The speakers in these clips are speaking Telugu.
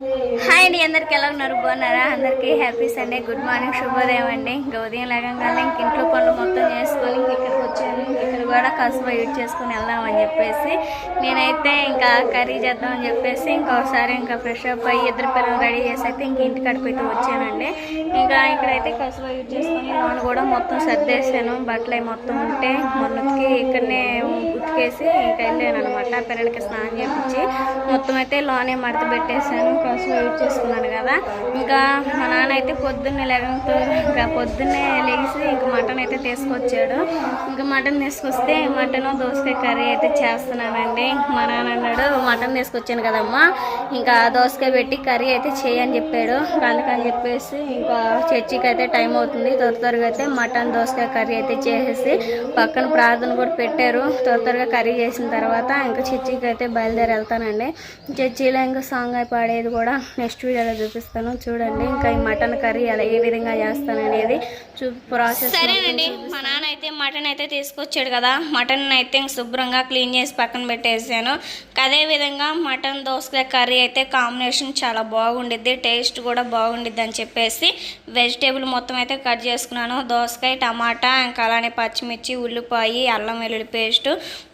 హాయ్ అండి అందరికి ఎలా ఉన్నారు? బాగున్నారా? అందరికీ హ్యాపీ సండే గుడ్ మార్నింగ్ శుభోదయం అండి. ఇంకా ఉదయం లేకంగానే ఇంక ఇంట్లో పనులు మొత్తం చేసుకొని ఇక్కడికి వచ్చాను. కూడా కాసువ యూజ్ వెళ్దాం వెళ్దామని చెప్పేసి నేనైతే ఇంకా కర్రీ చేద్దామని చెప్పేసి ఇంకొకసారి ఇంకా ఫ్రెష్ అప్ అయ్యి ఇద్దరు పిల్లలు రెడీ చేసి అయితే ఇంక ఇంటి అడిపోయితే వచ్చానండి. ఇంకా ఇక్కడైతే కసువ యూజ్ చేసుకుని లోన కూడా మొత్తం సర్దేశాను. బట్టలు మొత్తం ఉంటే మొన్నకి ఇక్కడనే ఉతికేసి ఇంకా వెళ్ళాను అనమాట పిల్లలకి స్నానం చేయించి మొత్తం అయితే లోనే మడత పెట్టేశాను. కసువ యూజ్ చేసుకున్నాను కదా. ఇంకా మా నాన్న అయితే పొద్దున్నే లేకపోతే ఇంకా పొద్దున్నే లేచి ఇంకా మటన్ అయితే తీసుకొచ్చాడు. ఇంకా మటన్ తీసుకొస్తే మటన్ దోసకాయ కర్రీ అయితే చేస్తున్నానండి. మా నాన్న అన్నాడు మటన్ తీసుకొచ్చాను కదమ్మా ఇంకా దోసకాయ పెట్టి కర్రీ అయితే చేయని చెప్పాడు. అందుకని చెప్పేసి ఇంకా చర్చికి అయితే టైం అవుతుంది. త్వర త్వరగా అయితే మటన్ దోసకాయ కర్రీ అయితే చేసేసి పక్కన ప్రార్థన కూడా పెట్టారు. త్వర త్వరగా కర్రీ చేసిన తర్వాత ఇంకా చర్చికి అయితే బయలుదేరి వెళ్తానండి. చర్చిలో ఇంకా సాంగ్ అయి పాడేది కూడా నెక్స్ట్ వీడియోలో చూపిస్తాను. చూడండి ఇంకా ఈ మటన్ కర్రీ అలా ఏ విధంగా చేస్తాను అనేది చూ ప్రాసెస్ సరేనండి మా నాన్న అయితే మటన్ అయితే తీసుకొచ్చాడు కదా మటన్ అయితే శుభ్రంగా క్లీన్ చేసి పక్కన పెట్టేసాను. అదే విధంగా మటన్ దోసకాయ కర్రీ అయితే కాంబినేషన్ చాలా బాగుండిద్ది టేస్ట్ కూడా బాగుండిద్ది అని చెప్పేసి వెజిటేబుల్ మొత్తం అయితే కట్ చేసుకున్నాను. దోసకాయ టమాటా ఇంకా అలానే పచ్చిమిర్చి ఉల్లిపాయ అల్లం వెల్లుల్లి పేస్ట్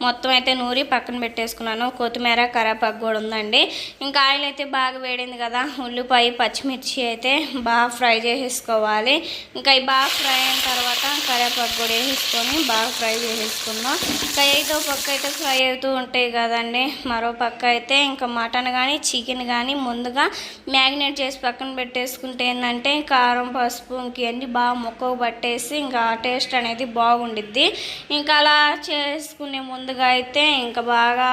మొత్తం అయితే నూరి పక్కన పెట్టేసుకున్నాను. కొత్తిమీర కరివేపాకు కూడా ఉందండి. ఇంకా ఆయిల్ అయితే బాగా వేడింది కదా ఉల్లిపాయ పచ్చిమిర్చి అయితే బాగా ఫ్రై చేసేసుకోవాలి. ఇంకా ఈ బాగా ఫ్రై అయిన తర్వాత కరివేపాకు కూడా వేసేసుకొని బాగా ఫ్రై ఫ్రై అయితే ఏదో పక్క అయితే ఫ్రై అవుతూ ఉంటాయి కదండి. మరో పక్క అయితే ఇంకా మటన్ కానీ చికెన్ కానీ ముందుగా మ్యాగ్నేట్ చేసి పక్కన పెట్టేసుకుంటే ఏంటంటే కారం పసుపు ఇంకన్నీ బాగా మొక్కకు పట్టేసి ఇంకా టేస్ట్ అనేది బాగుండిద్ది. ఇంకా అలా చేసుకునే ముందుగా అయితే ఇంకా బాగా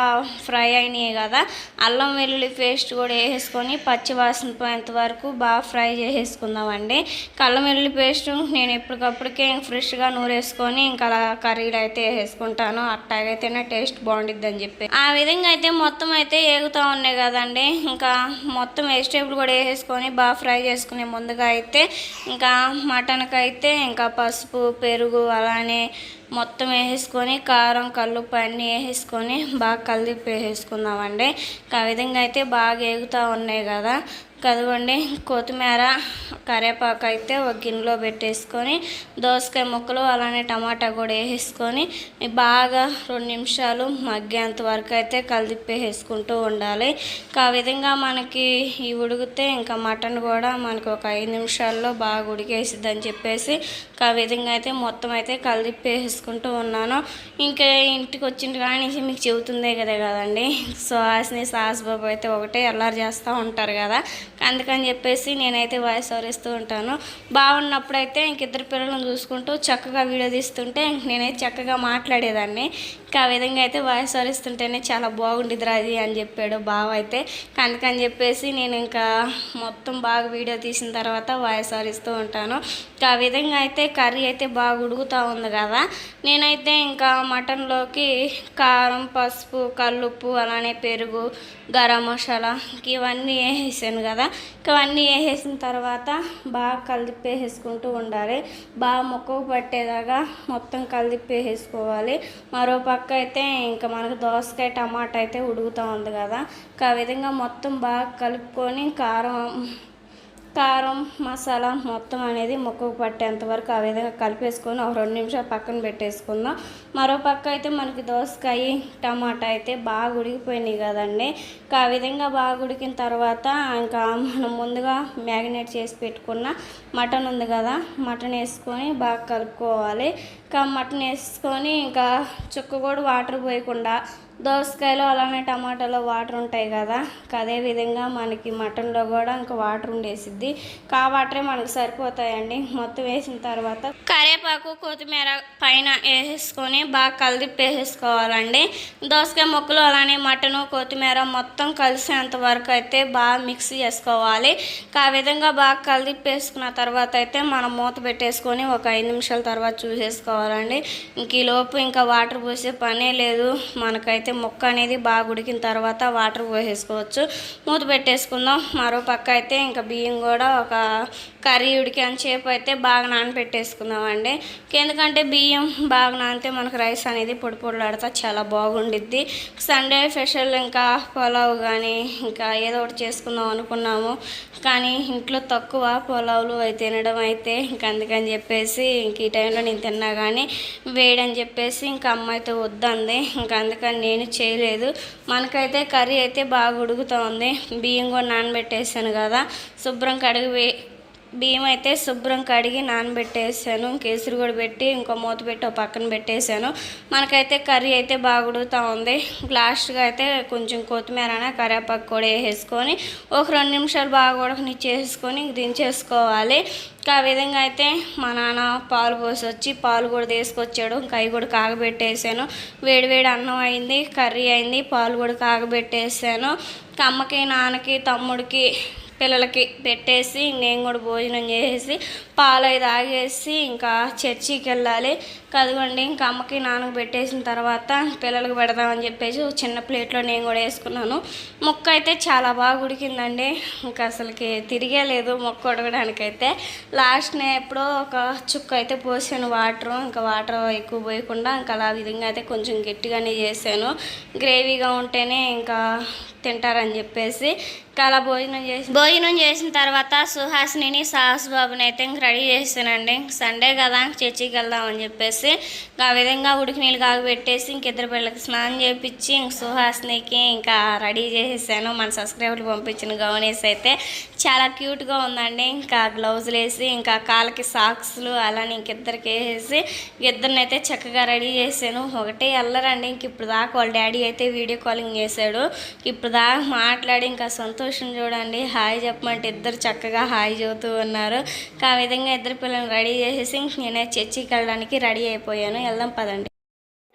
ఫ్రై అయినాయి కదా. అల్లం వెల్లుల్లి పేస్ట్ కూడా వేసేసుకొని పచ్చి వాసన పోయేంత వరకు బాగా ఫ్రై చేసేసుకుందామండి. ఇంకా అల్లం వెల్లుల్లి పేస్ట్ నేను ఎప్పటికప్పటికే ఫ్రెష్గా నూరేసుకొని ఇంకా అలా కర్రీలు అయితే వేసుకుంటాను అట్టాగైతేనే టేస్ట్ బాగుండిద్ది అని చెప్పి. ఆ విధంగా అయితే మొత్తం అయితే ఏగుతూ ఉన్నాయి కదండి. ఇంకా మొత్తం వెజిటేబుల్ కూడా వేసేసుకొని బాగా ఫ్రై చేసుకునే ముందుగా అయితే ఇంకా మటన్కి అయితే ఇంకా పసుపు పెరుగు అలానే మొత్తం వేసేసుకొని కారం కల్లుప్పు అన్నీ వేసేసుకొని బాగా కలిపి వేసేసుకుందామండి. ఇంకా ఆ విధంగా అయితే బాగా ఎగుతూ ఉన్నాయి కదా. కదవండి కొత్తిమీర కరివేపాకు అయితే ఒక గిన్నెలో పెట్టేసుకొని దోసకాయ ముక్కలు అలానే టమాటా కూడా వేసేసుకొని బాగా రెండు నిమిషాలు మగ్గేంత వరకు అయితే కలిపేసుకుంటూ ఉండాలి. ఇంకా ఆ విధంగా మనకి ఈ ఉడికితే ఇంకా మటన్ కూడా మనకి ఒక ఐదు నిమిషాల్లో బాగా ఉడికేసిద్ది అని చెప్పేసి ఇంకా ఆ విధంగా అయితే మొత్తం అయితే కలిపేసుకుంటూ ఉన్నాను. ఇంకా ఇంటికి వచ్చిన కానీ మీకు చెబుతుందే కదా కదండి. సుహాస్ని సాస్ బాబు అయితే ఒకటే అల్లరి చేస్తూ ఉంటారు కదా. అందుకని చెప్పేసి నేనైతే వాయిస్ ఓవర్ ఇస్తూ ఉంటాను. బాగున్నప్పుడైతే ఇంక ఇద్దరు పిల్లలను చూసుకుంటూ చక్కగా వీడియో తీస్తుంటే నేనైతే చక్కగా మాట్లాడేదాన్ని. ఆ విధంగా అయితే వాయిస్ వరిస్తుంటేనే చాలా బాగుండిద్ది అది అని చెప్పాడు బావ అయితే. అందుకని చెప్పేసి నేను ఇంకా మొత్తం బాగా వీడియో తీసిన తర్వాత వాయిస్ వరిస్తూ ఉంటాను. ఇంకా ఆ విధంగా అయితే కర్రీ అయితే బాగా ఉడుకుతూ ఉంది కదా. నేనైతే ఇంకా మటన్లోకి కారం పసుపు కల్లుప్పు అలానే పెరుగు గరం మసాలా ఇవన్నీ వేసేసాను కదా. ఇంక వేసేసిన తర్వాత బాగా కలిపేసేసుకుంటూ ఉండాలి. బాగా మొక్కకు పట్టేదాకా మొత్తం కలిపేసేసుకోవాలి. మరో పక్క అయితే ఇంకా మనకు దోసకాయ టమాటా అయితే ఉడుకుతూ ఉంది కదా. ఒక ఆ విధంగా మొత్తం బాగా కలుపుకొని కారం కారం మసాలా మొత్తం అనేది ముక్కకు పట్టేంత వరకు ఆ విధంగా కలిపేసుకొని ఒక రెండు నిమిషాలు పక్కన పెట్టేసుకుందాం. మరో పక్క అయితే మనకి దోసకాయ టమాటా అయితే బాగా ఉడికిపోయినాయి కదండి. ఇంకా ఆ విధంగా బాగా ఉడికిన తర్వాత ఇంకా మనం ముందుగా మ్యారినేట్ చేసి పెట్టుకున్న మటన్ ఉంది కదా మటన్ వేసుకొని బాగా కలుపుకోవాలి. ఇంకా మటన్ వేసుకొని ఇంకా చుక్క కూడా వాటర్ పోయకుండా దోసకాయలో అలానే టమాటాలో వాటర్ ఉంటాయి కదా అదే విధంగా మనకి మటన్లో కూడా ఇంకా వాటర్ ఉండేసిద్ది. కా వాటరే మనకు సరిపోతాయండి. మొత్తం వేసిన తర్వాత కరివేపాకు కొత్తిమీర పైన వేసేసుకొని బాగా కలిపి వేసేసుకోవాలండి దోసకాయ ముక్కలు అలానే మటను కొత్తిమీర మొత్తం కలిసేంత వరకు అయితే బాగా మిక్స్ చేసుకోవాలి. ఆ విధంగా బాగా కలిపి వేసుకున్న తర్వాత అయితే మనం మూత పెట్టేసుకొని ఒక ఐదు నిమిషాల తర్వాత చూసేసుకోవాలండి. ఇంక ఈ లోపు ఇంకా వాటర్ పోసే పనే లేదు. మనకైతే ముక్క అనేది బాగా ఉడికిన తర్వాత వాటర్ పోసేసుకోవచ్చు. మూత పెట్టేసుకుందాం. మరో పక్క అయితే ఇంకా బియ్యం కూడా ఒక కర్రీ ఉడికి అంతసేపు అయితే బాగా నానబెట్టేసుకుందామండి. ఎందుకంటే బియ్యం బాగా నానితే మనకు రైస్ అనేది పొడి పొడిలాడుతా చాలా బాగుండిద్ది. సండే స్పెషల్ ఇంకా పొలావు కానీ ఇంకా ఏదో ఒకటి చేసుకుందాం అనుకున్నాము. కానీ ఇంట్లో తక్కువ పొలావులు అవి తినడం అయితే ఇంక అందుకని చెప్పేసి ఇంక ఈ టైంలో నేను తిన్నా కానీ వేడని చెప్పేసి ఇంకా అమ్మ అయితే వద్దంది. ఇంకా అందుకని నేను చేయలేదు. మనకైతే కర్రీ అయితే బాగా ఉడుకుతోంది. బియ్యం కూడా నానబెట్టేసాను కదా. శుభ్రం కడిగి వే బియ్యం అయితే శుభ్రం కడిగి నానబెట్టేసాను. కేసరి కూడా పెట్టి ఇంకో మూత పెట్టి ఒక పక్కన పెట్టేశాను మనకైతే కర్రీ అయితే బాగా ఉంది. లాస్ట్గా అయితే కొంచెం కొత్తిమీర కరివేపాకు కూడా వేసేసుకొని ఒక రెండు నిమిషాలు బాగా ఉడకనిచ్చేసుకొని దించేసుకోవాలి. ఇంకా ఆ విధంగా అయితే మా నాన్న పాలు పోసి వచ్చి పాలు కూడా తీసుకొచ్చాడు. ఇంకా అవి కూడా కాగబెట్టేసాను. వేడివేడి అన్నం అయింది కర్రీ అయింది పాలు కూడా కాగబెట్టేసాను. అమ్మకి నాన్నకి తమ్ముడికి పిల్లలకి పెట్టేసి నేను కూడా భోజనం చేసేసి పాలు అవి తాగేసి ఇంకా చర్చికి వెళ్ళాలి. కదగండి ఇంకా అమ్మకి నాన్నకి పెట్టేసిన తర్వాత పిల్లలకు పెడదామని చెప్పేసి ఒక చిన్న ప్లేట్లో నేను కూడా వేసుకున్నాను. మొక్క అయితే చాలా బాగా ఉడికిందండి. ఇంకా అసలుకి తిరిగే లేదు మొక్క ఉడకడానికైతే. లాస్ట్ నే ఎప్పుడో ఒక చుక్క అయితే పోసాను వాటర్. ఇంకా వాటర్ ఎక్కువ పోయకుండా ఇంకా అలా విధంగా అయితే కొంచెం గట్టిగానే చేశాను. గ్రేవీగా ఉంటేనే ఇంకా తింటారని చెప్పేసి ఇంకా అలా భోజనం చేసి భోజనం చేసిన తర్వాత సుహాసిని సాహస్ బాబుని అయితే ఇంక రెడీ చేసానండి సండే కదా చర్చికి వెళ్దామని చెప్పేసి ఇంకా ఆ విధంగా ఉడికి నీళ్ళు కాగబెట్టేసి ఇంక ఇద్దరు పిల్లలకి స్నానం చేయించి ఇంక సుహాసినికి ఇంకా రెడీ చేసేసాను. మన సబ్స్క్రైబర్లు పంపించిన గౌనేస్ అయితే చాలా క్యూట్గా ఉందండి. ఇంకా గ్లౌజులు వేసి ఇంకా కాళ్ళకి సాక్స్లు అలానే ఇంకిద్దరికి వేసేసి ఇద్దరిని అయితే చక్కగా రెడీ చేశాను ఒకటే వెళ్ళరండి ఇంక ఇప్పుడు దాకా వాళ్ళ డాడీ అయితే వీడియో కాలింగ్ చేశాడు. ఇప్పుడు దాకా మాట్లాడి ఇంకా సంతోషం చూడండి. హాయ్ చెప్పమంటే ఇద్దరు చక్కగా హాయ్ చెబుతూ ఉన్నారు. ఆ విధంగా ఇద్దరు పిల్లల్ని రెడీ చేసేసి ఇంక నేనే చర్చికి వెళ్ళడానికి రెడీ అయిపోయాను. వెళ్దాం పదండి.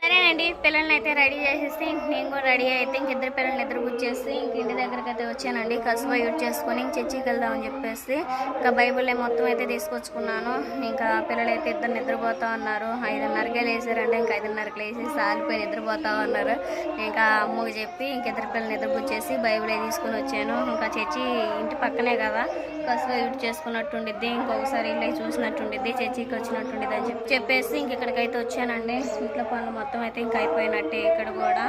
సరేనండి పిల్లల్ని అయితే రెడీ చేసేసి నేను కూడా రెడీ అయితే ఇంకిద్దరు పిల్లల్ని ఇద్దరు కూర్చేసి ఇంక ఇంటి దగ్గరికి అయితే వచ్చానండి. కసువా యూజ్ చేసుకొని ఇంక చర్చికి వెళ్దామని చెప్పేసి ఇంకా బైబుల్ మొత్తం అయితే తీసుకొచ్చుకున్నాను. ఇంకా పిల్లలు అయితే ఇద్దరు నిద్రపోతా ఉన్నారు. ఐదున్నరకే లేచారంటే ఇంకా ఐదున్నరకి లేచి సాలిపోయి నిద్రపోతా ఉన్నారు. ఇంకా అమ్మకి చెప్పి ఇంక ఇద్దరు పిల్లల్ని నిద్ర కూర్చేసి బైబుల్ తీసుకుని తీసుకొని వచ్చాను. ఇంకా చర్చి ఇంటి పక్కనే కదా. కసువ యూజ్ చేసుకున్నట్టుండిద్ది ఇంకొకసారి ఇల్లు చూసినట్టుండిద్ది చర్చికి వచ్చినట్టుండిద్ది అని చెప్పి చెప్పేసి ఇంక ఇక్కడికైతే వచ్చానండి. ఇంట్లో పనులు మొత్తం మొత్తం అయితే ఇంకా అయిపోయినట్టే ఇక్కడ కూడా.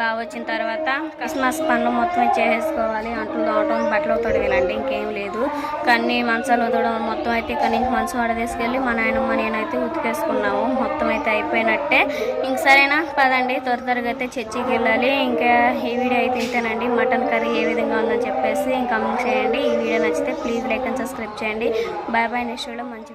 బాగా వచ్చిన తర్వాత క్రిస్మస్ పనులు మొత్తం చేసేసుకోవాలి. అంట్లు తోవటం బట్టలు తొడవేలండి ఇంకేం లేదు. కానీ మంచాలు వదడం మొత్తం అయితే ఇక్కడ నుంచి మంచం ఆడ తీసుకెళ్ళి మా నాయనమ్మ నేనైతే ఉతికేసుకున్నాము. మొత్తం అయితే అయిపోయినట్టే. ఇంక సరేనా? పదండి. త్వర త్వరగా అయితే చర్చికి వెళ్ళాలి. ఇంకా ఈ వీడియో అయితే ఇంతేనండి. మటన్ కర్రీ ఏ విధంగా ఉందని చెప్పేసి ఇంకా చేయండి. ఈ వీడియో నచ్చితే ప్లీజ్ లైక్ అండ్ సబ్స్క్రైబ్ చేయండి. Bye bye. నెక్స్ట్ వీడియో మంచి